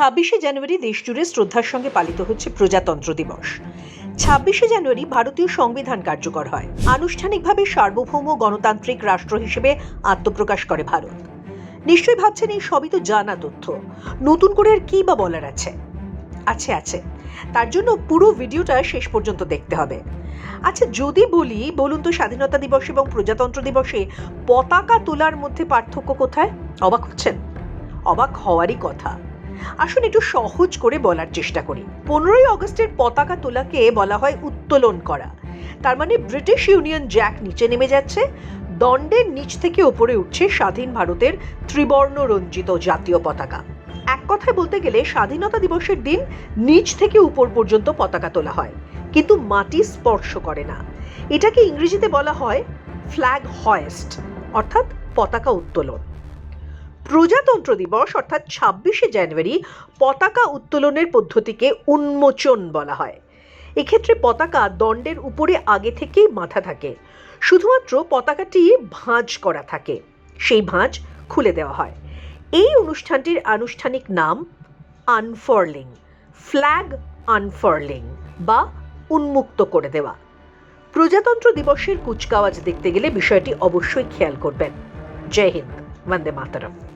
ছাব্বিশে জানুয়ারি দেশজুড়ে শ্রদ্ধার সঙ্গে পালিত হচ্ছে প্রজাতন্ত্র দিবস। ছাব্বিশে জানুয়ারি ভারতীয় সংবিধান কার্যকর হয়। আনুষ্ঠানিকভাবে সার্বভৌম গণতান্ত্রিক রাষ্ট্র হিসেবে আত্মপ্রকাশ করে ভারত। নিশ্চয়ই ভাবছেন এই সবই তো জানা তথ্য। নতুন করে আর কি বা বলার আছে? আছে আছে। তার জন্য পুরো ভিডিওটা শেষ পর্যন্ত দেখতে হবে। আচ্ছা যদি বলি, বলুন তো স্বাধীনতা দিবস এবং প্রজাতন্ত্র দিবসে পতাকা তোলার মধ্যে পার্থক্য কোথায়? অবাক হচ্ছেন? অবাক হওয়ারই কথা। আসুন একটু সহজ করে বলার চেষ্টা করি। পনেরোই অগস্টের পতাকা তোলাকে বলা হয় উত্তোলন করা। তার মানে ব্রিটিশ ইউনিয়ন জ্যাক নিচে নেমে যাচ্ছে। দণ্ডের নিচ থেকে ওপরে উঠছে স্বাধীন ভারতের ত্রিবর্ণ রঞ্জিত জাতীয় পতাকা। এক কথায় বলতে গেলে স্বাধীনতা দিবসের দিন নিচ থেকে উপর পর্যন্ত পতাকা তোলা হয়। কিন্তু মাটি স্পর্শ করে না। এটাকে ইংরেজিতে বলা হয় ফ্ল্যাগ হয়েস্ট, অর্থাৎ পতাকা উত্তোলন। প্রজাতন্ত্র দিবস, অর্থাৎ ছাব্বিশে জানুয়ারি, পতাকা উত্তোলনের পদ্ধতিকে উন্মোচন বলা হয়। এক্ষেত্রে পতাকা দণ্ডের উপরে আগে থেকেই মাথা থাকে। শুধুমাত্র পতাকাটি ভাঁজ করা থাকে। সেই ভাঁজ খুলে দেওয়া হয়। এই অনুষ্ঠানটির আনুষ্ঠানিক নাম আনফার্লিং, ফ্ল্যাগ আনফার্লিং বা উন্মুক্ত করে দেওয়া। প্রজাতন্ত্র দিবসের কুচকাওয়াজ দেখতে গেলে বিষয়টি অবশ্যই খেয়াল করবেন। জয় হিন্দ, বন্দে মাতরম।